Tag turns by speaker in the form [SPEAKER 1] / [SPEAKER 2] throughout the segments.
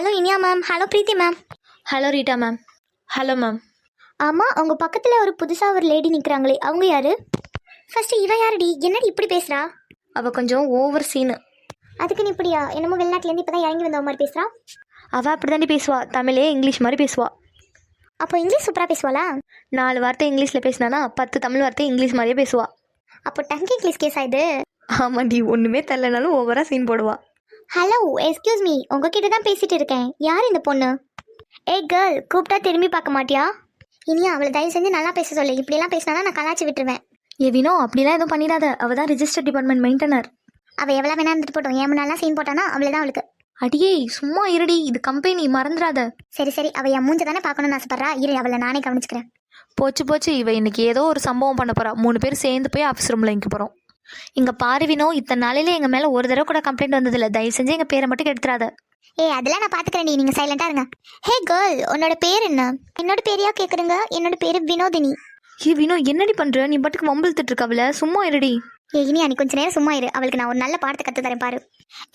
[SPEAKER 1] Hello Iniya ma'am. Hello Preethi ma'am.
[SPEAKER 2] Hello Rita ma'am. Hello ma'am.
[SPEAKER 1] ஆமாம் உங்க பக்கத்தில் ஒரு புதுசாக ஒரு லேடி நிற்கிறாங்களே அவங்க யாரு? ஃபர்ஸ்ட் இவ யாருடி? என்னடி இப்படி பேசுறா?
[SPEAKER 2] அவள் கொஞ்சம் ஓவர் சீனு.
[SPEAKER 1] அதுக்கு நீ இப்படியா? என்னமோ வெளிநாட்டுலேருந்து இப்போ தான் இறங்கி வந்த மாதிரி பேசுறா?
[SPEAKER 2] அவள் அப்படி தாண்டி பேசுவா. தமிழே இங்கிலீஷ் மாதிரி பேசுவா.
[SPEAKER 1] அப்போ இங்கிலீஷ் சூப்பராக பேசுவாளா?
[SPEAKER 2] நாலு வார்த்தை இங்கிலீஷில் பேசினானா பத்து தமிழ் வார்த்தை இங்கிலீஷ் மாதிரியே பேசுவா.
[SPEAKER 1] அப்போ டங்கி இங்கிலீஷ் கேஸ் ஆயிடு
[SPEAKER 2] ஆமாண்டி ஒன்றுமே தெரிலனாலும் ஓவராக சீன் போடுவா.
[SPEAKER 1] ஹலோ எக்ஸ்கியூஸ் மீ உங்ககிட்ட தான் பேசிட்டு இருக்கேன். யார் இந்த பொண்ணு? ஏய் கேர்ள் கூப்பிட்டா திரும்பி பார்க்க மாட்டியா? இனியா அவளை தயவு செஞ்சு நல்லா பேச சொல்லு. இப்படியெல்லாம் பேசினா நான் கலாச்சி விட்டுருவேன்.
[SPEAKER 2] ஏ வினோ அப்படிலாம் எதுவும் பண்ணிடாத. அவள் தான் ரிஜிஸ்டர் டிபார்ட்மெண்ட் மெயின்டனர்
[SPEAKER 1] அவள் எவ்வளோ வேணா இருந்துட்டு போட்டோம். ஏன் முன்னாலாம் சீன் போட்டானா அவளை தான் அவளுக்கு.
[SPEAKER 2] அடியே சும்மா இருடி. இது கம்பெனி மறந்துடாத.
[SPEAKER 1] சரி சரி. அவள் என் மூஞ்ச தானே பார்க்கணும்னு ஆசைப்படுறா. இரு அவளை நானே கவனிச்சுக்கிறேன்.
[SPEAKER 2] போச்சு போச்சு. இவ இன்னைக்கு ஏதோ ஒரு சம்பவம் பண்ண போறா. மூணு பேர் சேர்ந்து போய் ஆஃபீஸ் ரூமில் இங்கே போகிறோம் இங்கே பாரு வினோ இத்தனை நாளையில எங்கள் மேலே ஒரு தடவை கூட கம்ப்ளைண்ட் வந்ததில்ல. தயவு செஞ்சு எங்கள் பேரை மட்டும் கெடுத்துறாத.
[SPEAKER 1] ஏய் அதெல்லாம் நான் பார்த்துக்கிறேன் நீ. நீங்கள் சைலண்டாக இருங்க. ஹே கேர்ள் உன்னோட பேர் என்ன? என்னோட பேரையா கேட்குறீங்க என்னோட பேர் வினோதினி.
[SPEAKER 2] ஏ வினோ என்னடி பண்ற? நீ பாட்டுக்கு வம்பிழுத்துட்டு இருக்கவள சும்மா இருடி.
[SPEAKER 1] ஏய் இனியா நீ கொஞ்ச நேரம் சும்மா இரு. அவளுக்கு நான் ஒரு நல்ல பாடத்தை கற்று தரேன் பாரு.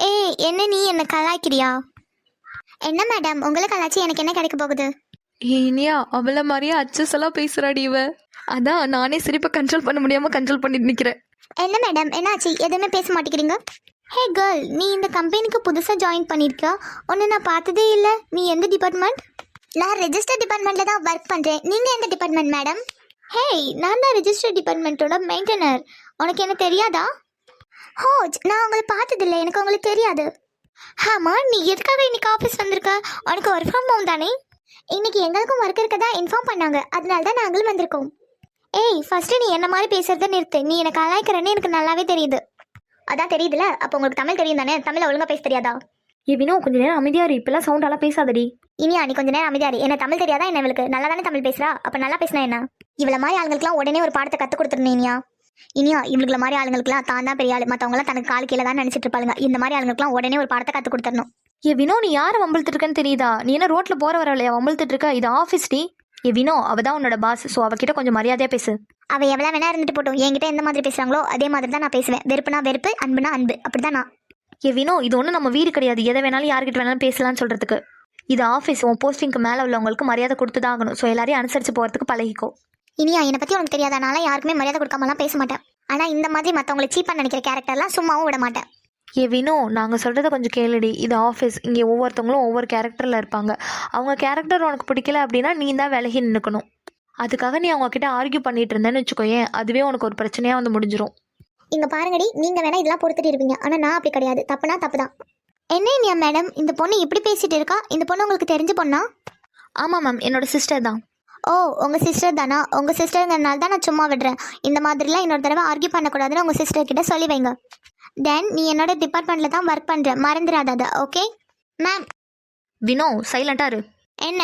[SPEAKER 1] ஏய் என்ன நீ என்ன கலாய்க்கிறியா? என்ன மேடம் உங்களை கலாச்சி எனக்கு என்ன கிடைக்க போகுது?
[SPEAKER 2] இனியா அவள மாதிரியே அச்சஸ் எல்லாம் பேசுறாடி இவ. அதான் நானே சிரிப்பை கண்ட்ரோல் பண்ண முடியாம கண்ட்ரோல் பண்ணிட்டு நிக்கிறேன்.
[SPEAKER 1] என்ன மேடம் என்னாச்சு? எதுவுமே பேச மாட்டேங்கிறீங்க? ஹே கேர்ள் நீ இந்த கம்பெனிக்கு புதுசாக ஜாயின் பண்ணியிருக்க ஒன்று நான் பார்த்ததே இல்லை. நீ எந்த டிபார்ட்மெண்ட் நான் ரெஜிஸ்டர் டிபார்ட்மெண்ட்டில் தான் ஒர்க் பண்ணுறேன் நீங்கள் எந்த டிபார்ட்மெண்ட் மேடம் ஹேய் நான் தான் ரெஜிஸ்டர் டிபார்ட்மெண்ட்டோட மெயின்டெனர் உனக்கு என்ன தெரியாதா? ஹோஜ் நான் உங்களை பார்த்ததில்லை. எனக்கு உங்களுக்கு தெரியாது. ஆமாம் நீ எதுக்காக இன்னைக்கு ஆஃபீஸ் வந்திருக்க? உனக்கு ஒர்க் ஃப்ரம் ஹோம் தானே? இன்னைக்கு எங்களுக்கும் ஒர்க் இருக்கதா இன்ஃபார்ம் பண்ணாங்க. அதனால தான் நாங்களும் வந்திருக்கோம். ஏய் ஃபர்ஸ்ட் நீ என்ன மாதிரி பேசுறத நிறுத்து. நீ எனக்கு அலாய்க்கிறன்னு எனக்கு நல்லாவே தெரியுது. அதான் தெரியுதுல? அப்போ உங்களுக்கு தமிழ் தெரியும் தானே? தமிழ் ஒழுங்கா பேச தெரியாதா?
[SPEAKER 2] ஏ வினோ கொஞ்ச நேரம் அமைதியா இரு. இப்பெல்லாம் சவுண்ட் எல்லாம் பேசாதடி.
[SPEAKER 1] இனியா நீ கொஞ்ச நேரம் அமைதியாரு என்ன தமிழ் தெரியாதா என்ன இவளுக்கு? நல்லா தானே தமிழ் பேசுறா? அப்ப நல்லா பேசினா என்ன? இவ்வளவு மாதிரி ஆளுங்களுக்குலாம் உடனே ஒரு பாடத்தை கத்து கொடுத்துருந்தேன் இனியா. இனியா இவளுக்கு மாதிரி ஆளுங்களுக்குலாம் தான் தான் பெரிய ஆளு. மத்தவங்களாம் தனக்கு கால் கீழே தான் நினைச்சிட்டு இருப்பாளுங்க. இந்த மாதிரி ஆளுங்களுக்குலாம் உடனே ஒரு பாடத்தை கத்து கொடுத்துடணும்.
[SPEAKER 2] ஏ வினோ நீ யாரை வம்பிழுத்துட்டு இருக்கன்னு தெரியுதா? நீ என்ன ரோட்ல போற வரலையா வம்பிழுத்துட்டு இருக்க? இது ஆஃபீஸ் டி? ஏ வினோ அவ தான் உன்னோட பாஸ் ஸோ அவகிட்ட கொஞ்சம் மரியாதையா பேசு.
[SPEAKER 1] அவ எவ்வளவு வேணா இருந்துட்டு போட்டோம். என்கிட்ட எந்த மாதிரி பேசுறாங்களோ அதே மாதிரி தான் நான் பேசுவேன். வெறுப்புனா வெறுப்பு அன்புனா அன்பு. அப்படிதான் நான்.
[SPEAKER 2] ஏ வினோ இது ஒன்றும் நம்ம வீடு கிடையாது. எதை வேணாலும் யார்கிட்ட வேணாலும் பேசலாம்னு சொல்றதுக்கு. இது ஆஃபீஸ் உன் போஸ்டிங்க்கு மேலே உள்ளவங்களுக்கு மரியாதை கொடுத்து தான் ஆகணும். ஸோ எல்லாரையும் அனுசரிச்சு போறதுக்கு பழகிக்கோ.
[SPEAKER 1] இனியா என்னை பத்தி உனக்கு தெரியாதா. நான் யாருக்குமே மரியாதை கொடுக்காமலாம் பேச மாட்டேன். ஆனா இந்த மாதிரி மத்தவங்களை சீப்பா நினைக்கிற கேரக்டர்லாம் சும்மாவும் விட மாட்டேன்.
[SPEAKER 2] ஏ வினோ நாங்கள் சொல்கிறத கொஞ்சம் கேளுடி. இது ஆஃபீஸ் இங்கே ஒவ்வொருத்தவங்களும் ஒவ்வொரு கேரக்டரில் இருப்பாங்க. அவங்க கேரக்டர் உனக்கு பிடிக்கல அப்படின்னா நீ தான் விலகி நின்றுக்கணும் அதுக்காக நீ அவங்க கிட்ட ஆர்கியூ பண்ணிட்டு இருந்தேன்னு வச்சுக்கோயேன். அதுவே உனக்கு ஒரு பிரச்சனையாக வந்து முடிஞ்சிரும்.
[SPEAKER 1] இங்க பாருங்கடி. நீங்க வேணா இதெல்லாம் பொறுத்துட்டு இருப்பீங்க. ஆனா நான் அப்படி கிடையாது. தப்புனா தப்பு தான் என்ன மேடம் இந்த பொண்ணு இப்படி பேசிட்டு இருக்கா? இந்த பொண்ணு உங்களுக்கு தெரிஞ்ச பொண்ணா?
[SPEAKER 2] ஆமாம் மேம் என்னோட சிஸ்டர் தான்.
[SPEAKER 1] ஓ உங்க சிஸ்டர் தானா? உங்க சிஸ்டருங்கிறனால தான் நான் சும்மா விடுறேன். இந்த மாதிரிலாம் இன்னொரு தடவை ஆர்கியூ பண்ணக்கூடாதுன்னு உங்க சிஸ்டர் கிட்ட சொல்லி வைங்க. தென் நீ என்னோட டிபார்ட்மெண்ட்ல தான் ஒர்க் பண்ற. மறந்துடாத ஓகே மேம்
[SPEAKER 2] வினோ சைலண்டாக இரு.
[SPEAKER 1] என்ன?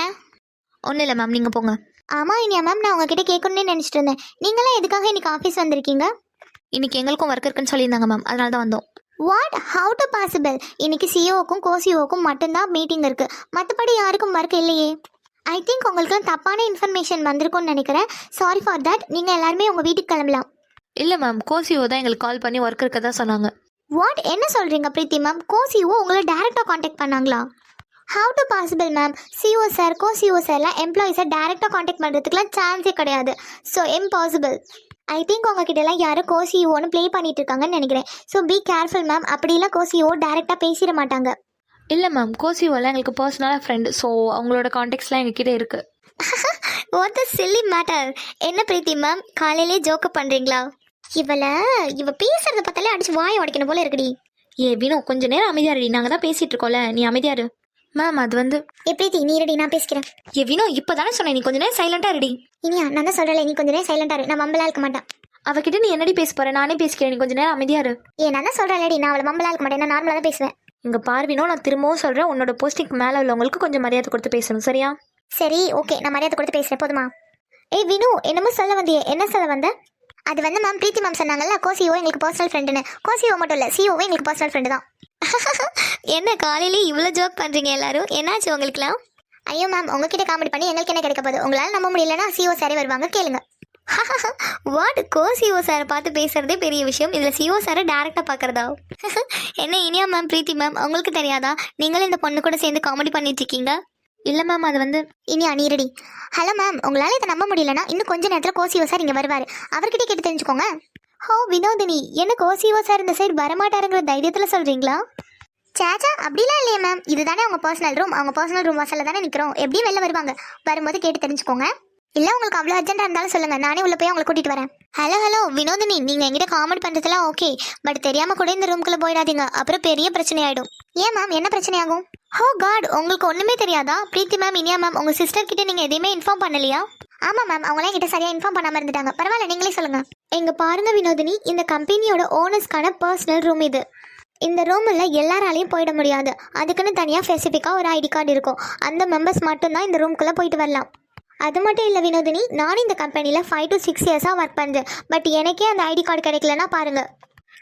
[SPEAKER 2] ஒன்றும் இல்லை மேம் நீங்கள் போங்க.
[SPEAKER 1] ஆமா இனியா மேம் நான் உங்ககிட்ட கேட்கணும்னு நினைச்சிட்டு இருந்தேன். நீங்களாம் எதுக்காக இன்னைக்கு ஆஃபீஸ் வந்திருக்கீங்க?
[SPEAKER 2] இன்னைக்கு எங்களுக்கும் ஒர்க் இருக்குன்னு சொல்லியிருந்தாங்க மேம் அதனால தான் வந்தோம்.
[SPEAKER 1] வாட் ஹவு டு பாசிபிள் இன்னைக்கு சிஓக்கும் கோசிஓக்கும் மட்டும்தான் மீட்டிங் இருக்கு. மற்றபடி யாருக்கும் ஒர்க் இல்லையே. ஐ திங்க் உங்களுக்குலாம் தப்பான இன்ஃபர்மேஷன் வந்திருக்கும்னு நினைக்கிறேன். சாரி ஃபார் தட் நீங்கள் எல்லாருமே உங்கள் வீட்டுக்கு கிளம்பலாம்.
[SPEAKER 2] இல்லை மேம் கோசிஓ தான் எங்களுக்கு கால் பண்ணி ஒர்க் இருக்கதா சொன்னாங்க.
[SPEAKER 1] வாட் என்ன சொல்கிறீங்க பிரீத்தி மேம் கோசிஓ உங்களை டேரெக்டாக காண்டாக்ட் பண்ணாங்களா? How to possible ma'am CEO sir co CEO சார்லாம் எம்ப்ளாயிஸை டேரெக்டாக காண்டாக்ட் பண்ணுறதுக்குலாம் சான்ஸே கிடையாது. ஸோ இம்பாசிபிள் ஐ திங்க் உங்ககிட்ட எல்லாம் யாரும் கோசிஓன்னு ப்ளே பண்ணிட்டு இருக்காங்கன்னு நினைக்கிறேன். ஸோ பி கேர்ஃபுல் மேம் அப்படிலாம் கோசிஓ டேரெக்டாக பேசிட மாட்டாங்க.
[SPEAKER 2] இல்லை மேம் கோசிஓலாம் எங்களுக்கு பர்சனலாக ஃப்ரெண்டு ஸோ அவங்களோட காண்டாக்ட்ஸ்லாம் எங்ககிட்ட இருக்குது
[SPEAKER 1] வாட் த சில்லி மேட்டர் என்ன பிரீத்தி மேம் காலையிலே ஜோக்கு பண்றீங்களா? இவள இவ பேசுறத பார்த்தாலே அடிச்சு வாய் உடைக்கணும் போல இருக்குடி.
[SPEAKER 2] ஏ வினோ கொஞ்ச நேரம் அமைதியா இருடி. நாங்கள் தான் பேசிட்டு இருக்கோம்ல. நீ அமைதியா இரு. மேம் அது வந்து
[SPEAKER 1] பிரீத்தி நீ ரெடி நான் பேசிக்கிறேன்.
[SPEAKER 2] ஏ வினோ இப்போ தானே சொன்னேன். நீ கொஞ்ச நேரம் சைலண்டாக இருடி.
[SPEAKER 1] இனியா நான் தான் சொல்றேன் நீ கொஞ்ச நேரம் சைலண்டா இரு. நான் மம்பலா இருக்க மாட்டேன்.
[SPEAKER 2] அவகிட்ட நீ என்னடி பேச போற? நானே பேசிக்கிறேன். நீ கொஞ்ச நேரம் அமைதியா இரு.
[SPEAKER 1] ஏ நான் தான் சொல்றேன் நான் அவளை மம்பலா இருக்க மாட்டேன். நான் நார்மலா தான் பேசுவேன்.
[SPEAKER 2] இங்க பார்வினோ நான் திரும்பவும் சொல்றேன். உன்னோட போஸ்டிங்க்கு மேல உள்ளவங்களுக்கு கொஞ்சம் மரியாதை கொடுத்து பேசணும். சரியா?
[SPEAKER 1] சரி ஓகே. நான் மரியாதை கொடுத்து பேசுறேன். போதுமா? ஏய் வினு என்னமோ சொல்ல வந்தியே. என்ன சொல்ல வந்த? அது வந்து மேம் பிரீத்தி மேம் சொன்னாங்கல்ல கோசிஓ எங்களுக்கு பர்சனல் ஃப்ரெண்டுன்னு கோசிஓ மட்டும் இல்லை சிஓவும் எங்களுக்கு பர்சனல் ஃப்ரெண்டு தான். என்ன காலையிலே இவ்வளோ ஜோக் பண்ணுறீங்க எல்லாரும்? என்னாச்சு உங்களுக்குலாம்? ஐயோ மேம் உங்ககிட்ட காமெடி பண்ணி எங்களுக்கு என்ன கிடைக்க போகுது? உங்களால் நம்ப முடியலன்னா சிஓ சாரே வருவாங்க கேளுங்க. வாட் கோ சிஓ சாரை பார்த்து பேசுறதே பெரிய விஷயம். இதில் சிஓ சாரை டேரெக்டாக பார்க்குறதா? என்ன இனியா மேம் பிரீத்தி மேம் உங்களுக்கு தெரியாதா? நீங்களும் இந்த பொண்ணு கூட சேர்ந்து காமெடி பண்ணிட்டு இருக்கீங்க?
[SPEAKER 2] இல்லை மேம் அது வந்து
[SPEAKER 1] இனி நீரடி ஹலோ மேம் உங்களால் இதை நம்ப முடியலன்னா இன்னும் கொஞ்ச நேரத்தில் கோசிஓ சார் இங்கே வருவார். அவர்கிட்ட கேட்டு தெரிஞ்சுக்கோங்க. ஹோ வினோதினி என்ன கோசிஓ சார் இந்த சைடு வரமாட்டாருங்கிற தைரியத்தில் சொல்கிறீங்களா சேச்சா அப்படிலாம் இல்லையே மேம் இதுதானே அவங்க பர்சனல் ரூம் அவங்க பர்சனல் ரூம் வாசலில் தானே நிற்கிறோம் எப்படியும் வெளில வருவாங்க. வரும்போது கேட்டு தெரிஞ்சுக்கோங்க. இல்லை உங்களுக்கு அவ்வளோ அர்ஜென்ட்டாக இருந்தாலும் சொல்லுங்கள் நானே உள்ளே போய் அவங்களை கூட்டிகிட்டு வரேன். ஹலோ ஹலோ வினோதினி நீங்கள் எங்கிட்ட காமெடி பண்ணுறதுலாம் ஓகே பட் தெரியாமல் கூட இந்த ரூம்குள்ளே போயிடாதீங்க. அப்புறம் பெரிய பிரச்சனை ஆகிடும் ஏன் மேம் என்ன பிரச்சனை ஆகும் ஹோ oh காட் உங்களுக்கு ஒன்றுமே தெரியாதா? பிரீத்தி மேம் இனியா மேம் உங்கள் சிஸ்டர் கிட்ட நீங்கள் எதையுமே இன்ஃபார்ம் பண்ணலையா? ஆமாம் மேம் அவங்களாம் கிட்ட சரியாக இன்ஃபார்ம் பண்ணாமல் இருந்துட்டாங்க. பரவாயில்ல நீங்களே சொல்லுங்கள் எங்கள் பாருங்கள் வினோதினி இந்த கம்பெனியோட ஓனர்ஸ்க்கான பர்சனல் ரூம் இது. இந்த ரூமில் எல்லாராலையும் போயிட முடியாது. அதுக்குன்னு தனியாக ஸ்பெசிஃபிக்காக ஒரு ஐடி கார்டு இருக்கும். அந்த மெம்பர்ஸ் மட்டும்தான் இந்த ரூம்குள்ளே போயிட்டு வரலாம். அது மட்டும் இல்லை வினோதினி நானும் இந்த கம்பெனியில் ஃபைவ் டு சிக்ஸ் இயர்ஸாக ஒர்க் பண்ணுறேன் பட் எனக்கே அந்த ஐடி கார்டு கிடைக்கலன்னா பாருங்கள்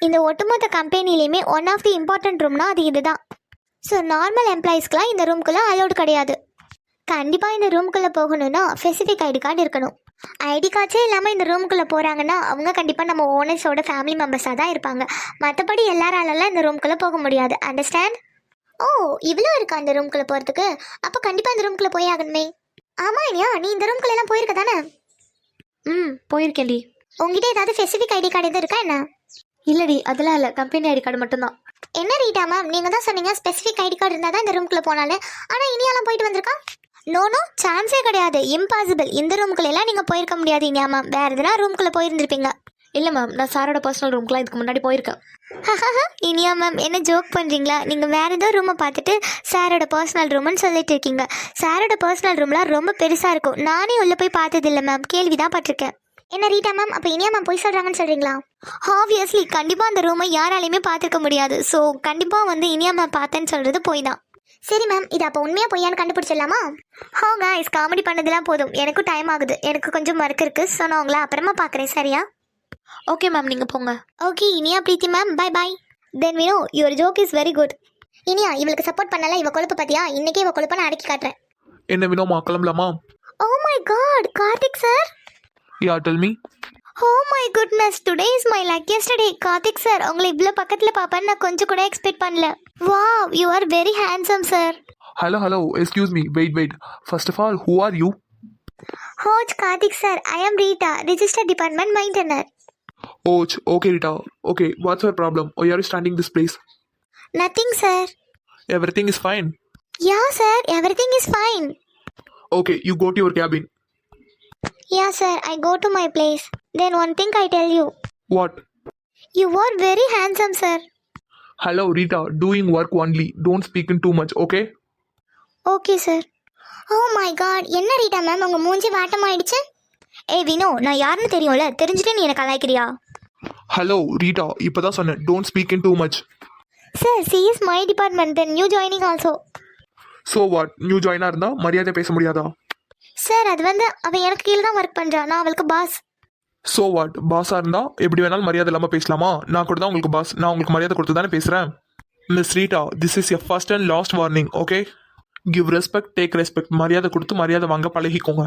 [SPEAKER 1] இந்த ஒட்டுமொத்த கம்பெனிலையுமே ஒன் ஆஃப் தி இம்பார்ட்டன்ட் ரூம்னா அது இதுதான். ஸோ நார்மல் எம்ப்ளாயீஸ்க்குலாம் இந்த ரூம்குள்ளே அலோடு கிடையாது. கண்டிப்பாக இந்த ரூம்குள்ளே போகணும்னா ஸ்பெசிஃபிக் ஐடி கார்டு இருக்கணும். ஐடி கார்ட்ஸே இல்லாமல் இந்த ரூம்குள்ளே போகிறாங்கன்னா அவங்க கண்டிப்பாக நம்ம ஓனர்ஸோட ஃபேமிலி மெம்பர்ஸாக தான் இருப்பாங்க. மற்றபடி எல்லாராலலாம் இந்த ரூம்குள்ளே போக முடியாது. அண்டர்ஸ்டாண்ட் ஓ இவ்வளோ இருக்கா அந்த ரூம்குள்ளே போகிறதுக்கு அப்போ கண்டிப்பாக இந்த ரூம்குள்ளே போய் ஆகணுமே. ஆமா இனியா நீ இந்த ரூம்குள்ள எல்லாம் போயிருக்க தானே?
[SPEAKER 2] ம் போயிருக்கேன்டி
[SPEAKER 1] உங்ககிட்ட ஏதாவது ஸ்பெசிஃபிக் ஐடி கார்டு எதுவும் இருக்கா என்ன?
[SPEAKER 2] இல்லடி அதெல்லாம் இல்லை. கம்பெனி ஐடி கார்டு மட்டும்தான்.
[SPEAKER 1] என்ன ரீட்டா மேம் நீங்க தான் சொன்னீங்க ஸ்பெசிஃபிக் ஐடி கார்டு இருந்தால் தான் இந்த ரூம்குள்ள போனாலே ஆனா இனியாலாம் போயிட்டு வந்திருக்கா? நோ நோ சான்ஸே கிடையாது. இம்பாசிபிள் இந்த ரூம்குள்ள எல்லாம் நீங்க போயிருக்க முடியாது இனியா மேம் வேற எதுனா ரூம்குள்ள போயிருந்திருப்பீங்க.
[SPEAKER 2] இல்லை மேம் நான் சாரோட பர்சனல் ரூம்க்குலாம் இதுக்கு முன்னாடி போயிருக்கேன்.
[SPEAKER 1] இனியா மேம் என்ன ஜோக் பண்ணுறீங்களா நீங்கள் வேறு ஏதோ ரூமை பார்த்துட்டு சாரோட பர்சனல் ரூம்னு சொல்லிட்டு இருக்கீங்க. சாரோட பர்சனல் ரூம்லாம் ரொம்ப பெருசாக இருக்கும். நானே உள்ளே போய் பார்த்ததில்ல மேம் கேள்வி தான் பட்டிருக்கேன். என்ன ரீட்டா மேம் அப்போ இனியா மேம் போய் சொல்கிறாங்கன்னு சொல்கிறீங்களா ஆப்வியஸ்லி கண்டிப்பாக அந்த ரூமை யாராலையுமே பார்த்துருக்க முடியாது. ஸோ கண்டிப்பாக வந்து இனியா மேம் பார்த்தேன்னு சொல்கிறது போய் தான் சரி மேம் இது அப்போ உண்மையாக பொய்யான்னு கண்டுபிடிச்சிடலாமா? ஹோ இஸ் காமெடி பண்ணதெல்லாம் போதும். எனக்கும் டைம் ஆகுது. எனக்கு கொஞ்சம் ஒர்க் இருக்குது ஸோ நான் உங்களை அப்புறமா பார்க்குறேன். சரியா?
[SPEAKER 2] ஓகே மேம் நீங்கள் போங்க.
[SPEAKER 1] Okay Iniya Preethi ma'am bye bye then Vino your joke is very good Iniya இவளுக்கு சப்போர்ட் பண்ணல இவ கொழுப்பு பத்தியா? இன்னைக்கே இவ கொழுப்பை நான் அடக்கி காட்டுறேன்.
[SPEAKER 3] என்ன வினோமா கிளம்பலாமா?
[SPEAKER 1] ஓ my God Karthik sir
[SPEAKER 3] ya tell me
[SPEAKER 1] oh my goodness today is my luckiest day Karthik sir உங்களை இவ்வளோ பக்கத்தில் பார்ப்பேன்னு நான் கொஞ்சம் கூட எக்ஸ்பெக்ட் பண்ணல. Wow you are very handsome sir
[SPEAKER 3] hello hello excuse me wait wait first of all who are you
[SPEAKER 1] ஹோஜ் Karthik sir I am Rita register department maintainer
[SPEAKER 3] ouch okay Rita okay what's your problem oh are standing this place
[SPEAKER 1] nothing sir
[SPEAKER 3] everything is fine
[SPEAKER 1] ya sir everything is fine
[SPEAKER 3] okay you go to your cabin
[SPEAKER 1] ya sir I go to my place then one thing I tell you
[SPEAKER 3] what
[SPEAKER 1] you are very handsome sir
[SPEAKER 3] hello Rita doing work only don't speak in too much okay
[SPEAKER 1] okay sir oh my God என்ன Rita ma'am உங்கள் மூஞ்சி வாட்டமாயிடுச்சு? ஏய் வினோ நான் யாருன்னு தெரியும்ல? தெரிஞ்சுட்டு நீ எனக்கு கலாய்க்கிறியா?
[SPEAKER 3] ஹலோ ரீட்டா இப்போ தான் சொன்னேன் don't speak in too much
[SPEAKER 1] sir she is my department then new joining also
[SPEAKER 3] so what new ஜாயினாக இருந்தால் மரியாதை பேச முடியாதா?
[SPEAKER 1] சார் அது வந்து அவள் எனக்கு கீழே தான் ஒர்க் பண்ணுறா நான் அவளுக்கு பாஸ்
[SPEAKER 3] ஸோ வாட் பாஸாக இருந்தால் எப்படி வேணாலும் மரியாதை இல்லாமல் பேசலாமா? நான் கூட தான் உங்களுக்கு பாஸ் நான் உங்களுக்கு மரியாதை கொடுத்து தானே பேசுகிறேன் miss Rita this is a first and last warning okay give respect take respect மரியாதை கொடுத்து மரியாதை வாங்க பழகிக்கோங்க.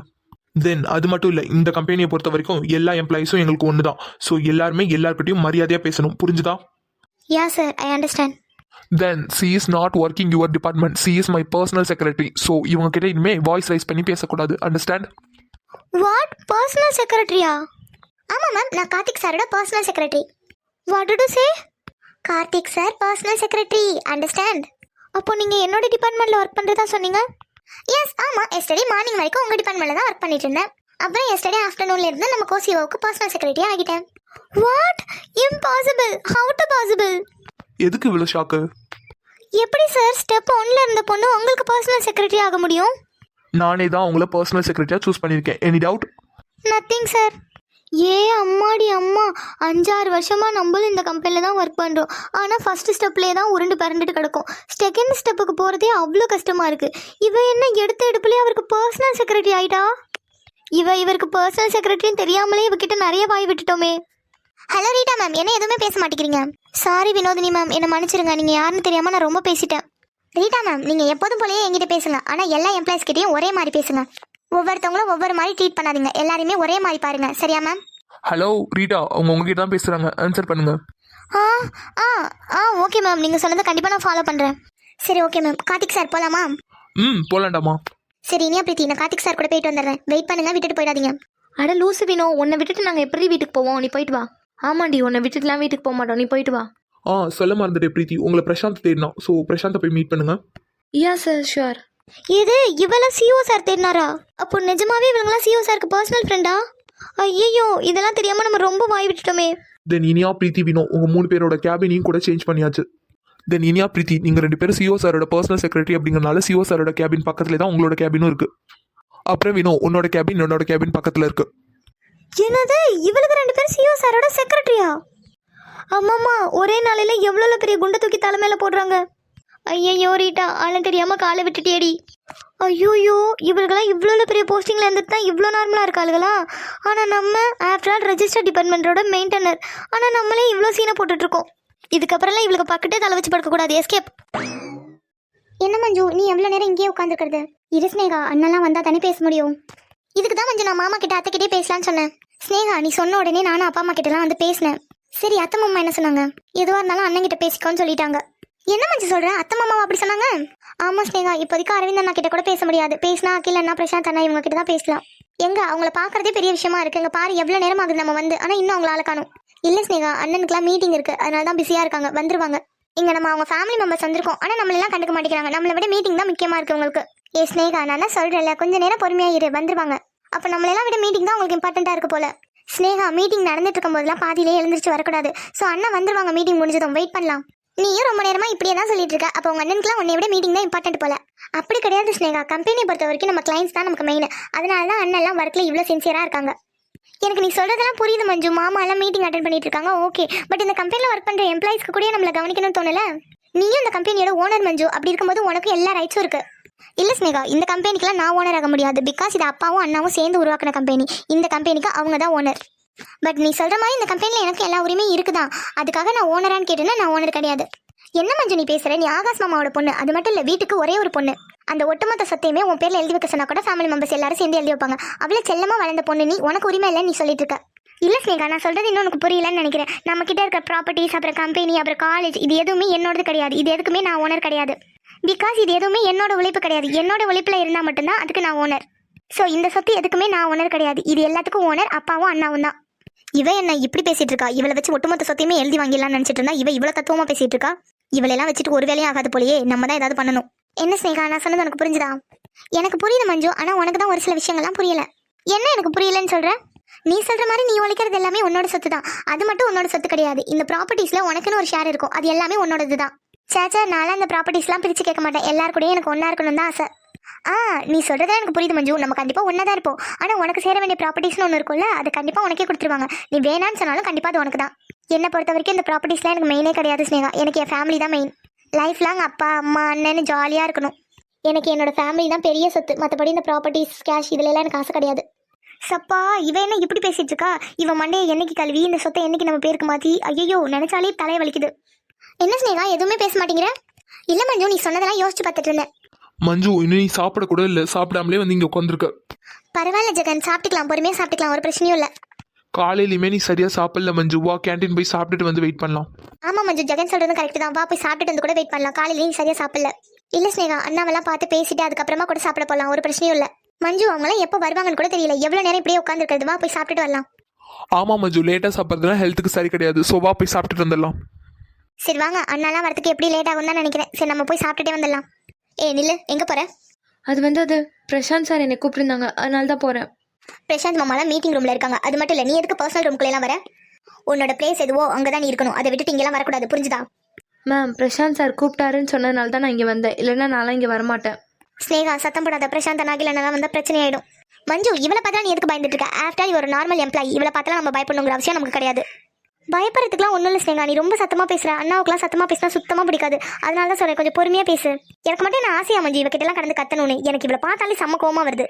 [SPEAKER 3] தென் அது மட்டும் இல்லை இந்த கம்பெனியை பொறுத்த வரைக்கும் எல்லா எம்ப்ளாயிஸும் எங்களுக்கு ஒன்று தான் ஸோ எல்லாருமே எல்லார்கிட்டையும் மரியாதையாக பேசணும். புரிஞ்சுதா?
[SPEAKER 1] Ya sir I understand
[SPEAKER 3] then she is not working your department she is my personal secretary so இவங்க கிட்ட இனிமே வாய்ஸ் ரைஸ் பண்ணி பேசக்கூடாது. அண்டர்ஸ்டாண்ட்
[SPEAKER 1] வாட் பர்சனல் செக்ரட்டரியா ஆமாம் மேம் நான் கார்த்திக் சாரோட personal secretary what to say Karthik sir personal secretary understand அப்போ நீங்கள் என்னோட டிபார்ட்மெண்ட்டில் ஒர்க் பண்ணுறதா சொன்னீங்க? எஸ் ஆமாம் எஸ்டர்டே மார்னிங் வரைக்கும் உங்கள் டிபார்ட்மெண்ட்டில் தான் ஒர்க் பண்ணிட்டு இருந்தேன். அப்புறம் எஸ்டர்டே ஆஃப்டர்நூன்ல இருந்து நம்ம கோசிவோவுக்கு பர்சனல் செக்ரட்டரி ஆகிட்டேன். What impossible how to possible
[SPEAKER 3] எதுக்கு இவ்வளோ ஷாக்கு
[SPEAKER 1] எப்படி சார் ஸ்டெப் ஒன்ல இருந்த பொண்ணு உங்களுக்கு பர்சனல் செக்ரட்டரி ஆக முடியும்?
[SPEAKER 3] நானே தான் உங்களை பர்சனல் செக்ரட்டரியாக சூஸ் பண்ணியிருக்கேன். எனி டவுட்
[SPEAKER 1] நத்திங் சார் ஏ அம்மாடி அம்மா அஞ்சாறு வருஷமாக நம்மளும் இந்த கம்பெனியில் தான் ஒர்க் பண்ணுறோம் ஆனால் ஃபஸ்ட்டு ஸ்டெப்லேயே தான் உருண்டு பறந்துட்டு கிடக்கும். செகண்ட் ஸ்டெப்புக்கு போகிறதே அவ்வளோ கஷ்டமாக இருக்குது இவன் என்ன எடுத்த எடுப்புலேயே அவருக்கு பர்சனல் செக்ரட்டரி ஆயிட்டா? இவ இவருக்கு பர்சனல் செக்ரட்டரின்னு தெரியாமலே இவகிட்ட நிறைய வாய் விட்டுட்டோமே. ஹலோ ரீட்டா மேம் என்ன எதுவுமே பேச மாட்டேங்கிறீங்க? சாரி வினோதினி மேம் என்னை மன்னிச்சிருங்க. நீங்கள் யாருன்னு தெரியாமல் நான் ரொம்ப பேசிட்டேன். ரீட்டா மேம் நீங்கள் எப்போதும் போலயே என்கிட்ட பேசுங்க. ஆனால் எல்லா எம்ப்ளாயிஸ்கிட்டையும் ஒரே மாதிரி பேசுங்க. ஒவ்வொருத்தவங்களும் ஒவ்வொரு மாதிரி ட்ரீட் பண்ணாதீங்க. எல்லாரையுமே ஒரே மாதிரி பாருங்க. சரியா மேம்
[SPEAKER 3] ஹலோ ரீட்டா அவங்க உங்ககிட்ட தான் பேசுறாங்க. ஆன்சர் பண்ணுங்க.
[SPEAKER 1] ஆ ஆ ஆ ஓகே மேம் நீங்கள் சொன்னதை கண்டிப்பாக நான் ஃபாலோ பண்ணுறேன் சரி ஓகே மேம் கார்த்திக் சார் போகலாமா
[SPEAKER 3] ம் போலாண்டாமா
[SPEAKER 1] சரி இனியா பிரீத்தி நான் கார்த்திக் சார் கூட போயிட்டு வந்துடுறேன். வெயிட் பண்ணுங்க விட்டுட்டு போயிடாதீங்க.
[SPEAKER 2] அட லூசு வினோ உன்னை விட்டுட்டு நாங்கள் எப்படி வீட்டுக்கு போவோம்? நீ போயிட்டு வா. ஆமாண்டி உன்னை விட்டுட்டுலாம் வீட்டுக்கு போக மாட்டோம். நீ போயிட்டு வா.
[SPEAKER 3] ஆ சொல்ல மறந்துட்டேன் பிரீத்தி. உங்களை பிரசாந்த் தேடினா. ஸோ பிரசாந்தை போய் மீட் பண்ணுங்க.
[SPEAKER 2] யா சார் ஷுவர்
[SPEAKER 1] இது இவள சிஓ சார் தெரினாரா அப்போ நிஜமாவே இவங்களாம் சிஓ சாருக்கு பர்சனல் ஃப்ரெண்டா ஐயோ இதெல்லாம் தெரியாம நம்ம ரொம்ப வாய் விட்டுட்டோமே.
[SPEAKER 3] தென் இனியா பிரீத்தி வினோ உங்க மூணு பேரோட கேபினையும் கூட சேஞ்ச் பண்ணியாச்சு. தென் இனியா பிரீத்தி நீங்க ரெண்டு பேரும் சிஓ சாரோட பர்சனல் செக்ரட்டரி அப்படிங்கறனால சிஓ சாரோட கேபின் பக்கத்துல தான் உங்களோட கேபினும் இருக்கு. அப்புறம் வினோ உன்னோட கேபின் என்னோட கேபின் பக்கத்துல இருக்கு.
[SPEAKER 1] என்னது? இவளுக்கு ரெண்டு பேரும் சிஓ சாரோட செக்ரட்டரியா ஆமாம்மா ஒரே நாளையில எவ்வளோ பெரிய குண்டை தூக்கி தலைமையில போடுறாங்க? ஐயையோ ரீட்டா ஆளும் தெரியாமல் காலை விட்டுட்டியடி. ஐயோயோ இவளுக்கெல்லாம் இவ்வளோ பெரிய போஸ்டிங்கில் இருந்துட்டு தான் இவ்வளோ நார்மலாக இருக்காளுங்களா ஆனால் நம்ம ஆஃப்டர் ஆல் ரெஜிஸ்டர் டிபார்ட்மெண்ட்டோட மெயின்டெனர் ஆனால் நம்மளே இவ்வளோ சீனை போட்டுட்ருக்கோம் இதுக்கப்புறம்லாம் இவளுக்கு பக்கத்தே தலை வச்சு படுக்கக்கூடாது எஸ்கேப் என்ன மஞ்சு நீ எவ்வளோ நேரம் இங்கேயே உட்காந்துருக்கிறது இரு ஸ்னேகா அண்ணெல்லாம் வந்தால் தானே பேச முடியும். இதுக்கு தான் மஞ்சு நான் மாமா கிட்ட அத்தைக்கிட்டே பேசலான்னு பேசலாம்னு சொன்னேன். ஸ்னேகா நீ சொன்ன உடனே நானும் அப்பா அம்மா கிட்டலாம் வந்து பேசினேன். சரி அத்தை மாமா என்ன சொன்னாங்க? எதுவாக இருந்தாலும் அண்ணன் கிட்ட பேசிக்கோன்னு சொல்லிட்டாங்க. என்ன மஞ்சு சொல்ற? அத்தை மாமாவா அப்படி சொன்னாங்க? ஆமா ஸ்னேகா இப்போதைக்கு அரவிந்த் அண்ணா கிட்ட கூட பேச முடியாது. பேசினா அகில் அண்ணா பிரசாந்த் அண்ணா இவங்க கிட்ட தான் பேசலாம். எங்க? அவங்கள பாக்குறதே பெரிய விஷயமா இருக்கு. இங்க பாரு எவ்வளவு நேரம் ஆகுது நம்ம வந்து. ஆனா இன்னும் அவங்கள காணும். இல்ல ஸ்னேகா அண்ணனுக்குலாம் மீட்டிங் இருக்கு. அதனால தான் பிஸியா இருக்காங்க. வந்துருவாங்க. இங்க நம்ம அவங்க ஃபேமிலி மெம்பர்ஸ் வந்திருக்கோம். ஆனா நம்மளெல்லாம் கண்டுக்க மாட்டேங்கிறாங்க. நம்மளை விட மீட்டிங் தான் முக்கியமா இருக்கு உங்களுக்கு. ஏ ஸ்னேகா நான் தான் சொல்றேன்ல கொஞ்ச நேரம் பொறுமையா இரு வந்துருவாங்க. அப்ப நம்மளெல்லாம் விட மீட்டிங் தான் உங்களுக்கு இம்பார்ட்டண்டா இருக்கு போல. ஸ்னேகா மீட்டிங் நடந்துட்டு இருக்கும் போதெல்லாம் பாதியிலே எழுந்திரிச்சு வரக்கூடாது. ஸோ அண்ணா வந்துருவாங்க மீட்டிங் முடிஞ்சதும். வெயிட் பண்ணலாம். நீயும் ரொம்ப நேரமா இப்படியே தான் சொல்லிட்டு இருக்க. அப்போ உங்க அண்ணனுக்குலாம் உன்னை விட மீட்டிங் தான் இம்பார்ட்டன்ட் போல. அப்படி கிடையாது ஸ்னேகா கம்பெனியை பொறுத்த வரைக்கும் நம்ம கிளைண்ட்ஸ் தான் நமக்கு மெயின் அதனால தான் அண்ணன் எல்லாம் ஒர்க்ல இவ்வளோ சின்சியரா இருக்காங்க. எனக்கு நீ சொல்றதெல்லாம் புரியுது மஞ்சு. மாமா எல்லாம் மீட்டிங் அட்டன் பண்ணிட்டு இருக்காங்க. ஓகே பட் இந்த கம்பெனில ஒர்க் பண்ற எம்ப்ளாயிஸ்க்கு கூட நம்மள கவனிக்கணும்னு தோணல? நீயும் இந்த கம்பெனியோட ஓனர் மஞ்சு. அப்படி இருக்கும்போது உனக்கு எல்லா ரைட்ஸும் இருக்கு. இல்ல ஸ்னேகா இந்த கம்பெனிக்குலாம் நான் ஓனர் ஆக முடியாது. பிகாஸ் இது அப்பாவும் அண்ணாவும் சேர்ந்து உருவாக்கின கம்பெனி இந்த கம்பெனிக்கு அவங்க தான் ஓனர் பட் நீ சொல்கிற மாதிரி இந்த கம்பெனியில் எனக்கு எல்லா உரிமையும் இருக்குதான். அதுக்காக நான் ஓனரான்னு கேட்டேன்னா நான் ஓனர் கிடையாது. என்ன மஞ்சு நீ பேசுகிற நீ ஆகாஷ் மாமாவோட பொண்ணு. அது மட்டும் இல்லை வீட்டுக்கு ஒரே ஒரு பொண்ணு. அந்த ஒட்டுமொத்த சத்தையுமே உன் பேரில் எழுதி வைக்க சொன்னா கூட ஃபேமிலி மெம்பர்ஸ் எல்லாரும் சேர்ந்து எழுதி வைப்பாங்க. அவ்வளோ செல்லமாக வளர்ந்த பொண்ணு நீ உனக்கு உரிமை இல்லைன்னு நீ சொல்லிட்டு இருக்க. இல்லை ஸ்னேகா நான் சொல்கிறது இன்னும் உனக்கு புரியலன்னு நினைக்கிறேன். நம்ம கிட்ட இருக்க ப்ராப்பர்ட்டிஸ் அப்புறம் கம்பெனி அப்புறம் காலேஜ் இது எதுவுமே என்னோடது கிடையாது. இது எதுக்குமே நான் ஓனர் கிடையாது. பிகாஸ் இது எதுவுமே என்னோட உழைப்பு கிடையாது. என்னோட உழைப்பில் இருந்தால் மட்டும்தான் அதுக்கு நான் ஓனர் ஸோ இந்த சொத்து எதுக்குமே நான் ஓனர் கிடையாது. இது எல்லாத்துக்கும் ஓனர் அப்பாவும் அண்ணாவும் தான். இவ என்ன இப்படி பேசிட்டு இருக்கா? இவளை வச்சு ஒட்டுமொத்த சொத்தையுமே எழுதி வாங்கிடலாம்னு நினைச்சிட்டு இருந்தா இவ இவ்வளவு தத்துவமா பேசிட்டு இருக்கா? இவளெல்லாம் வச்சுட்டு ஒரு வேலையும் ஆகாது போலயே நம்ம தான் ஏதாவது பண்ணணும். என்ன ஸ்னேகா நான் சொன்னது உனக்கு புரிஞ்சுதா? எனக்கு புரியுது மஞ்சு ஆனா உனக்கு தான் ஒரு சில விஷயங்கள்லாம் புரியல. என்ன எனக்கு புரியலன்னு சொல்ற? நீ சொல்ற மாதிரி நீ உழைக்கிறது எல்லாமே உன்னோட சொத்து தான் அது மட்டும் உன்னோட சொத்து கிடையாது. இந்த ப்ராப்பர்ட்டிஸ்ல உனக்குன்னு ஒரு ஷேர் இருக்கும். அது எல்லாமே உன்னோடது தான் சேச்சா நான் அந்த ப்ராப்பர்ட்டிஸ்லாம் பிரிச்சு கேட்க மாட்டேன். எல்லாருக்கூடயும் எனக்கு ஒண்ணா இருக்கணும் தான் ஆசை. ஆ நீ சொல்றதே எனக்கு புரியுது மஞ்சு. நம்ம கண்டிப்பாக ஒன்றா தான் இருப்போம். ஆனால் உனக்கு சேர வேண்டிய ப்ராப்பர்ட்டிஸ்னு ஒன்று இருக்கும்ல அது கண்டிப்பாக உனக்கே கொடுத்துருவாங்க. நீ வேணான்னு சொன்னாலும் கண்டிப்பாக அது உனக்கு தான். என்னை பொறுத்த வரைக்கும் இந்த ப்ராப்பர்ட்டிஸ்லாம் எனக்கு மெயினே கிடையாது ஸ்னேகா எனக்கு என் ஃபேமிலி தான் மெயின் லைஃப் லாங் அப்பா அம்மா அண்ணன்னு ஜாலியாக இருக்கணும். எனக்கு என்னோடய ஃபேமிலி தான் பெரிய சொத்து. மற்றபடி இந்த ப்ராப்பர்ட்டிஸ் கேஷ் இதுல எனக்கு ஆசை கிடையாது. சப்பா இவ என்ன இப்படி பேசிட்டு இருக்கா? இவன் மண்டையை என்னைக்கு கழுவி இந்த சொத்தை என்னைக்கு நம்ம பேருக்கு மாற்றி ஐயோ நினைச்சாலே தலையை வலிக்குது என்ன ஸ்னேகா எதுவுமே பேச மாட்டேங்கிற? இல்லை மஞ்சு நீ சொன்னதெல்லாம் யோசிச்சு பார்த்துட்டு இருந்தேன்.
[SPEAKER 3] மஞ்சு இன்னும் நீ சாப்பிட கூட இல்ல. சாப்பிடாமலே வந்து இங்க உட்காந்துருக்க
[SPEAKER 1] பரவாயில்ல ஜெகன். சாப்பிட்டுக்கலாம். பொறுமையா சாப்பிட்டுக்கலாம். ஒரு பிரச்சனையும் இல்லை.
[SPEAKER 3] காலையிலுமே நீ சரியா சாப்பிடல மஞ்சு. வா கேண்டீன் போய் சாப்பிட்டுட்டு வந்து வெயிட் பண்ணலாம்.
[SPEAKER 1] ஆமா மஞ்சு. ஜெகன் சொல்றது கரெக்ட் தான். வா போய் சாப்பிட்டுட்டு வந்து கூட வெயிட் பண்ணலாம். காலையில நீ சரியா சாப்பிடல. இல்ல ஸ்னேகா அண்ணாவெல்லாம் பார்த்து பேசிட்டு அதுக்கப்புறமா கூட சாப்பிட போலாம். ஒரு பிரச்சனையும் இல்ல. மஞ்சு அவங்களாம் எப்போ வருவாங்கன்னு கூட தெரியல. எவ்வளவு நேரம் இப்படியே உட்காந்துருக்கிறது வா போய் சாப்பிட்டுட்டு வரலாம்.
[SPEAKER 3] ஆமா மஞ்சு. லேட்டா சாப்பிட்றதுலாம் ஹெல்த்துக்கு சரி கிடையாது. ஸோ வா போய் சாப்பிட்டுட்டு வந்துடலாம்.
[SPEAKER 1] சரி வாங்க. அண்ணாலாம் வரதுக்கு எப்படி லேட் ஆகும் தான் நினைக்கிறேன். சரி நம்ம போய் சாப்பிட்டுட்டே வந்துடலாம். ஏ நில்லு. எங்க போற?
[SPEAKER 2] அது வந்து அது பிரசாந்த் சார் என்னை கூப்பிட்டுருந்தாங்க. அதனால தான் போகிறேன்
[SPEAKER 1] பிரசாந்த் மாமாலாம் மீட்டிங் ரூம்ல இருக்காங்க. அது மட்டும் இல்ல நீ எதுக்கு பர்சனல் ரூம்குள்ள எல்லாம் வர? உன்னோட பிளேஸ் எதுவோ அங்கதான் நீ இருக்கணும். அதை விட்டுட்டு இங்கெல்லாம் வரக்கூடாது. புரிஞ்சுதா?
[SPEAKER 2] மேம் பிரசாந்த் சார் கூப்பிட்டாருன்னு சொன்னதுனால தான் நான் இங்கே வந்தேன். இல்லைன்னா நான்லாம் இங்கே வரமாட்டேன்.
[SPEAKER 1] ஸ்னேகா சத்தம் போடாத. பிரசாந்த் நாகிலனெல்லாம் வந்தா பிரச்சனை ஆயிடும். மஞ்சு இவளை பார்த்தா நீ எதுக்கு பயந்துட்டு இருக்க? ஆஃப்டர் ஒரு நார்மல் எம்ப்ளாயி இவளை பார்த்தாலும் நம்ம பயப்படணுங்கிற அவசியம் நமக்கு கிடையாது. பயப்படுறதுக்குலாம் ஒன்றும் இல்லை ஸ்னேகா நீ ரொம்ப சத்தமாக பேசுற. அண்ணாவுக்குலாம் சத்தமாக பேசினா சுத்தமாக பிடிக்காது. அதனால தான் சொல்றேன் கொஞ்சம் பொறுமையாக பேசு. எனக்கு மட்டும் நான் ஆசையா மஞ்சு இவகிட்டலாம் கடந்து கத்தணும்னு. எனக்கு இவளை பார்த்தாலே செம்ம கோவமா வருது.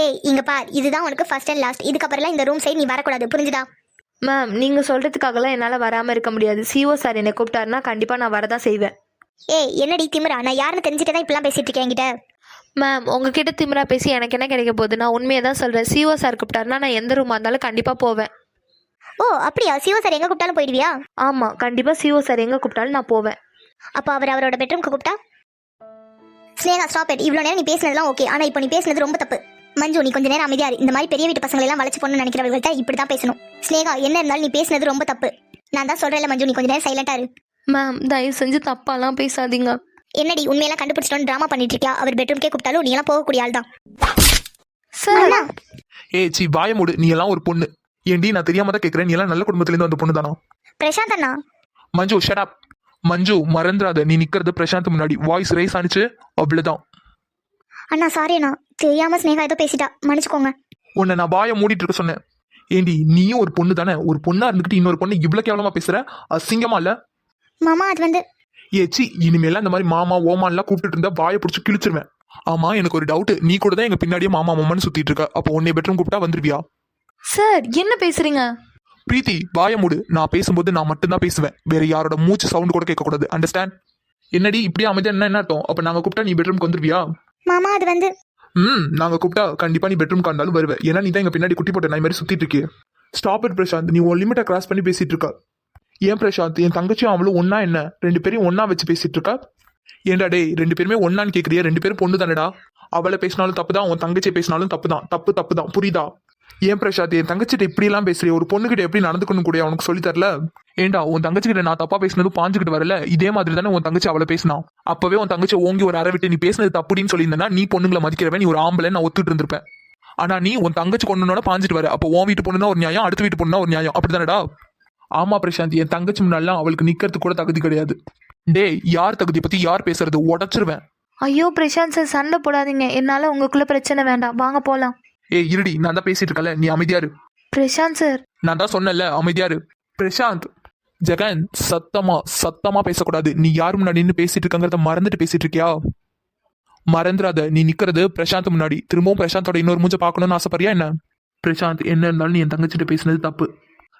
[SPEAKER 1] ஏய் இங்க பார். இதுதான் உனக்கு ஃபர்ஸ்ட் அண்ட் லாஸ்ட் இதுக்கப்புறம் இந்த ரூம் சைடு நீ வரக்கூடாது. புரிஞ்சுதா?
[SPEAKER 2] மேம் நீங்கள் சொல்கிறதுக்காகலாம் என்னால் வராமல் இருக்க முடியாது. சிஓ சார் என்னை கூப்பிட்டாருன்னா கண்டிப்பாக நான் வரதான் செய்வேன்.
[SPEAKER 1] ஏய் என்னடி திமிரா? நான் யாருன்னு தெரிஞ்சுட்டு தான் இப்படிலாம் பேசிட்டு இருக்கேன் என்கிட்ட.
[SPEAKER 2] மேம் உங்ககிட்ட திமிரா பேசி எனக்கு என்ன கிடைக்க போகுது? நான் உண்மையை தான் சொல்கிறேன் சிஓ சார் கூப்பிட்டாருன்னா நான் எந்த ரூமாக இருந்தாலும் கண்டிப்பாக போவேன்.
[SPEAKER 1] ஓ அப்படியா? சிவா சார் எங்க கூப்பிட்டாலும் போயிடுவியா?
[SPEAKER 2] ஆமாம் கண்டிப்பாக சிஓ சார் எங்கே கூப்பிட்டாலும் நான் போவேன்.
[SPEAKER 1] அப்போ அவர் அவரோட பெட்ரூம்க்கு கூப்பிட்டா? ஸ்னேகா ஸ்டாப் இட் இவ்வளோ நேரம் நீ பேசினதெல்லாம் ஓகே ஆனால் இப்போ நீ பேசினது ரொம்ப தப்பு. மஞ்சு நீ கொஞ்ச நேரம் அமைதியா இரு. இந்த மாதிரி பெரிய வீட்டு பசங்களை எல்லாம் வளைச்சு பொண்ணு நினைக்கிறவர்கள்ட்ட இப்படி தான் பேசணும். ஸ்னேகா என்ன இருந்தாலும் நீ பேசினது ரொம்ப தப்பு. நான் தான் சொல்றேன்ல மஞ்சு நீ கொஞ்ச நேரம் சைலண்டா இரு.
[SPEAKER 2] மேம் தயவு செஞ்சு தப்பாலாம் பேசாதீங்க.
[SPEAKER 1] என்னடி உண்மையெல்லாம் கண்டுபிடிச்சிட்டோன்னு ட்ராமா பண்ணிட்டு இருக்கியா அவர் பெட்ரூம்க்கே கூப்பிட்டாலும் நீ எல்லாம் போகக்கூடிய ஆள் தான்
[SPEAKER 2] சார்
[SPEAKER 3] ஏ சி வாய மூடு. நீ எல்லாம் ஒரு பொண்ணு. ஏண்டி நான் தெரியாம தான் கேட்குறேன் நீ எல்லாம் நல்ல குடும்பத்துலேருந்து வந்த பொண்ணு தானா
[SPEAKER 1] பிரசாந்த் அண்ணா.
[SPEAKER 3] மஞ்சு ஷட் மஞ்சு மறந்துடாத நீ நிக்கிறது பிரசாந்த் முன்னாடி. வாய்ஸ் ரைஸ் ஆனிச்சு. அவ்வளவுதான்
[SPEAKER 1] அண்ணா சாரி அண்ணா. தெரியாம ஸ்னேகா ஏதோ பேசிட்டா. மன்னிச்சுக்கோங்க.
[SPEAKER 3] உன்னை நான் வாயை மூடிட்டு இருக்க சொன்னேன். ஏண்டி நீயும் ஒரு பொண்ணு தானே? ஒரு பொண்ணா இருந்துகிட்டு இன்னொரு பொண்ணு இவ்வளவு கேவலமா பேசுற? அசிங்கமா இல்ல?
[SPEAKER 1] மாமா அது வந்து
[SPEAKER 3] ஏச்சி இனிமேல இந்த மாதிரி மாமா ஓமான்லாம் கூப்பிட்டு இருந்தா வாயை பிடிச்சி கிழிச்சிருவேன். ஆமா எனக்கு ஒரு டவுட் நீ கூட தான் எங்க பின்னாடியே மாமா மாமான்னு சுத்திட்டு இருக்க. அப்போ உன்னை பெட்ரூம் கூப்பிட்டா வந்துருவியா?
[SPEAKER 2] சார் என்ன பேசுறீங்க?
[SPEAKER 3] பிரீத்தி வாய மூடு. நான் பேசும்போது நான் மட்டும்தான் பேசுவேன். வேற யாரோட மூச்சு சவுண்ட் கூட கேட்கக்கூடாது. அண்டர்ஸ்டாண்ட் என்னடி இப்படியே அமைதியா என்ன என்ன அர்த்தம்? அப்ப நாங்க கூப்பிட்டா நீ பெட்ரூம்க்கு வந்துருவியா?
[SPEAKER 1] மாமா அது வந்து
[SPEAKER 3] ம் நாங்க கூப்பிட்டா கண்டிப்பா நீ பெட்ரூம் காண்டாலும் வருவேன். ஏன்னா நீ தான் எங்க பின்னாடி குட்டி போட்ட நாய் மாதிரி சுத்திட்டு இருக்கே. Stop it Prashanth. நீ உன் லிமிட்டை கிராஸ் பண்ணி பேசிட்டு இருக்க? ஏன் பிரசாந்த்? என் தங்கச்சியும் அவளும் ஒண்ணா என்ன? ரெண்டு பேரையும் ஒண்ணா வச்சு பேசிட்டு இருக்கா? ஏன்டா டேய் ரெண்டு பேருமே ஒண்ணான்னு கேக்குறியா? ரெண்டு பேரும் பொண்ணு தானடா அவளை பேசினாலும் தப்பு தான் உன் தங்கச்சியை பேசினாலும் தப்பு தான் தப்பு தப்பு தான் புரியுதா? ஏன் பிரசாத் என் தங்கச்சிட்ட இப்படி எல்லாம் ஒரு பொண்ணுகிட்ட எப்படி நடந்துக்கணும் கூட? அவனுக்கு சொல்லி தரல. ஏண்டா உன் தங்கச்சிக்கிட்ட நான் தப்பா பேசினது பாஞ்சுக்கிட்டு வரல? இதே மாதிரி தானே உன் தங்கச்சி அவளை பேசினா? அப்பவே உன் தங்கச்சி ஓங்கி ஒரு அரை விட்டு நீ பேசினது தப்புடின்னு சொல்லியிருந்தா நீ பொண்ணுங்களை மதிக்கிறவன் நீ ஒரு ஆம்பளை நான் ஒத்துட்டு இருந்திருப்பேன். ஆனா நீ உன் தங்கச்சி கொண்டுனோட பாஞ்சிட்டு வர. அப்போ உன் வீட்டு பொண்ணுனா ஒரு நியாயம் அடுத்த வீட்டு பொண்ணுனா ஒரு நியாயம். அப்படிதானடா ஆமா பிரசாந்த் என் தங்கச்சி முன்னாலாம் அவளுக்கு நிக்கிறதுக்கு கூட தகுதி கிடையாது. டேய் யார் தகுதி பத்தி யார் பேசுறது? உடச்சிருவேன்.
[SPEAKER 2] ஐயோ பிரசாந்த் சார் சண்டை போடாதீங்க. என்னால் உங்களுக்குள்ள பிரச்சனை வேண்டாம். வாங்க போகலாம்
[SPEAKER 3] ஏய் இருடி நான் தான் பேசிட்டு இருக்கல நீ அமைதியா இரு.
[SPEAKER 2] பிரசாந்த் சார்.
[SPEAKER 3] நான் தான் சொன்னேன்ல அமைதியா இரு. பிரசாந்த் ஜெகன் சத்தமா சத்தமா பேசக்கூடாது. நீ யார் முன்னாடி நின்னு பேசிட்டு இருக்கங்கிறத மறந்துட்டு பேசிட்டு இருக்கியா? மறந்துடாத நீ நிக்கிறது பிரசாந்த் முன்னாடி. திரும்பவும் பிரசாந்தோட இன்னொரு மூஞ்ச பார்க்கணும்னு ஆசைப்படுறியா என்ன? பிரசாந்த் என்ன இருந்தாலும் நீ என் தங்கச்சிட்ட பேசினது தப்பு.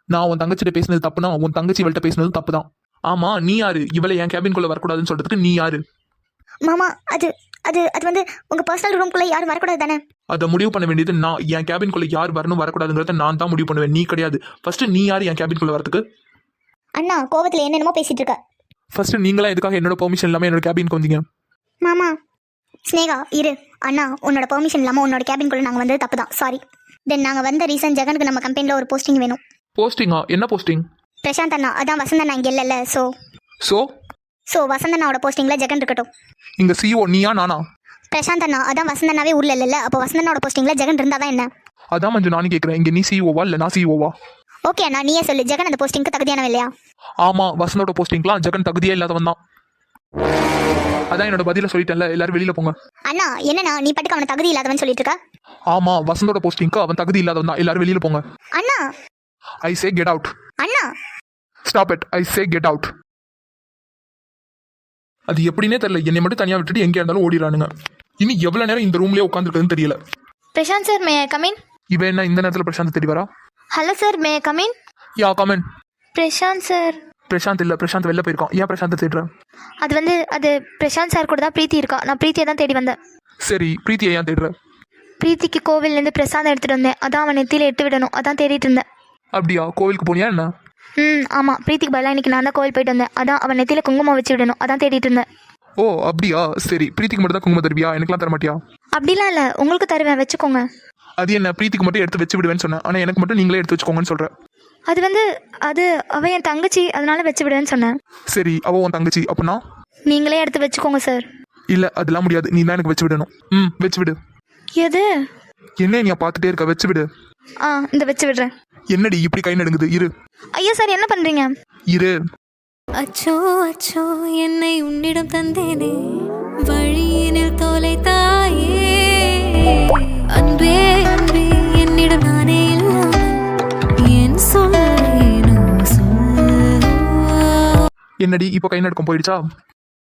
[SPEAKER 3] நான் உன் தங்கச்சிட்ட பேசினது தப்புனா உன் தங்கச்சி இவள்கிட்ட பேசினது தப்பு தான் ஆமா நீ யாரு? இவளை என் கேபின்குள்ள வரக்கூடாதுன்னு சொல்றதுக்கு நீ யாரு?
[SPEAKER 1] மாமா அது அது அது வந்து உங்க பர்சனல் ரூம்குள்ள யாரும் வரக்கூடாது தானே?
[SPEAKER 3] அதை முடிவு பண்ண வேண்டியது நான். என் கேபின்குள்ள யார் வரணும் வரக்கூடாதுங்கிறத நான் தான் முடிவு பண்ணுவேன். நீ கிடையாது. ஃபர்ஸ்ட் நீ யார் என் கேபின்குள்ள வரதுக்கு?
[SPEAKER 1] அண்ணா கோவத்துல என்னென்னமோ பேசிட்டு இருக்க.
[SPEAKER 3] ஃபர்ஸ்ட் நீங்களா எதுக்காக என்னோட பெர்மிஷன் இல்லாம என்னோட கேபினுக்கு வந்தீங்க?
[SPEAKER 1] மாமா ஸ்னேகா இரு. அண்ணா உன்னோட பெர்மிஷன் இல்லாமல் உன்னோட கேபின்குள்ளே நாங்கள் வந்தது தப்பு தான் சாரி தென் நாங்கள் வந்த ரீசன் ஜெகனுக்கு நம்ம கம்பெனியில் ஒரு போஸ்டிங் வேணும்.
[SPEAKER 3] போஸ்டிங்கா என்ன போஸ்டிங்
[SPEAKER 1] பிரசாந்த் அண்ணா அதான் வசந்த் அண்ணா இங்கே இல்லைல்ல ஸோ
[SPEAKER 3] ஸோ
[SPEAKER 1] ஸோ வசந்த் அண்ணாவோட போஸ்டிங்கில் ஜெகன் இருக்கட்டும்.
[SPEAKER 3] இங்க சிஓ நீயா நானா?
[SPEAKER 1] பிரசாந்த் அண்ணா அதான் வசந்த் அண்ணாவே ஊரில் இல்லைல்ல அப்போ வசந்த் அண்ணாவோட போஸ்டிங்கில் ஜெகன் இருந்தால் தான் என்ன?
[SPEAKER 3] அதான் மஞ்சு நானும் கேட்குறேன் இங்க நீ சிஓவா இல்லை நான் சிஓவா
[SPEAKER 1] ஓகே அண்ணா நீயே சொல்லு. ஜெகன் அந்த போஸ்டிங்க்கு தகுதியானவ இல்லையா?
[SPEAKER 3] ஆமா வசந்தோட போஸ்டிங்லாம் ஜெகன் தகுதியே இல்லாதவன் தான். அதான் என்னோட பதில சொல்லிட்டேன்ல எல்லாரும் வெளியில போங்க.
[SPEAKER 1] அண்ணா என்னண்ணா நீ பாட்டுக்கு அவனை தகுதி இல்லாதவன் சொல்லிட்டு இருக்க?
[SPEAKER 3] ஆமா வசந்தோட போஸ்டிங்க்கு அவன் தகுதி இல்லாதவன் தான். எல்லாரும் வெளியில போங்க.
[SPEAKER 1] அண்ணா.
[SPEAKER 3] I say get out
[SPEAKER 1] Anna.
[SPEAKER 3] Stop it I say get out அது எப்படின்னே தெரியல. என்னை மட்டும் தனியா விட்டுட்டு எங்க இருந்தாலும் ஓடிடுறானுங்க. இனி எவ்வளவு நேரம் இந்த ரூம்லயே உட்காந்துருக்குதுன்னு தெரியல.
[SPEAKER 2] பிரசாந்த் சார் மே கமின்
[SPEAKER 3] இவன் என்ன இந்த நேரத்துல பிரசாந்த் தேடி வரா?
[SPEAKER 2] Hello sir may come in
[SPEAKER 3] ya come in
[SPEAKER 2] Prashanth sir
[SPEAKER 3] Prashanth இல்ல பிரசாந்த் வெளில போயிருக்கான். ஏன் பிரசாந்த் தேடுறேன்
[SPEAKER 2] அது வந்து அது பிரசாந்த் சார் கூட தான் பிரீத்தி இருக்கா? நான் பிரீத்தியை தான் தேடி வந்தேன்.
[SPEAKER 3] சரி பிரீத்தியை ஏன் தேடுற?
[SPEAKER 2] பிரீத்திக்கு கோவில்லேருந்து பிரசாதம் எடுத்துகிட்டு வந்தேன். அதான் அவன் நெத்தியில் எட்டு விடணும். அதான் தேடிட்டு இருந்தேன்.
[SPEAKER 3] அப்படியா? கோவிலுக்கு போனியா என்ன?
[SPEAKER 2] ம் ஆமாம் பிரீத்திக்கு பதிலாக இன்னைக்கு நான் தான் கோவில் போயிட்டு வந்தேன். அதான் அவன் நெத்தியில் குங்குமம் வச்சு விடணும். அதான் தேடிட்டு இருந்தேன்.
[SPEAKER 3] ஓ அப்படியா? சரி. பிரீத்திக்கு மட்டும் தான் குங்குமம் தருவியா? எனக்குலாம் தர மாட்டியா
[SPEAKER 2] அப்படிலாம் இல்லை. உங்களுக்கு தருவேன். வச்சுக்கோங்க.
[SPEAKER 3] அது என்ன? பிரீத்திக்கு மட்டும் எடுத்து வச்சு விடுவேன்னு சொன்னேன். ஆனா எனக்கு மட்டும் நீங்களே எடுத்து வச்சுக்கோங்கன்னு சொல்ற.
[SPEAKER 2] அது வந்து அது அவன் என் தங்கச்சி அதனால வச்சு விடுவேன்னு சொன்னேன்.
[SPEAKER 3] சரி அவ உன் தங்கச்சி. அப்படின்னா
[SPEAKER 2] நீங்களே எடுத்து வச்சுக்கோங்க சார்.
[SPEAKER 3] இல்ல அதெல்லாம் முடியாது. நீ தான் எனக்கு வச்சு விடணும். ம் வச்சு விடு.
[SPEAKER 2] எது?
[SPEAKER 3] என்ன நீ பார்த்துட்டே இருக்க? வச்சு விடு.
[SPEAKER 2] ஆ இந்த வச்சு விடுறேன்.
[SPEAKER 3] என்னடி இப்படி கை நடுங்குது? இரு.
[SPEAKER 2] ஐயா சார் என்ன பண்ணுறீங்க
[SPEAKER 3] இரு.
[SPEAKER 4] அச்சோ அச்சோ என்னை உன்னிடம் தந்தேனே. வழியினில் தொலைத்தாயே. அன்பே அன்பே என்னிடம் நானே என் சொல்லேனோ சொல்
[SPEAKER 3] என்னடி இப்போ கை நடுக்கம் போயிடுச்சா?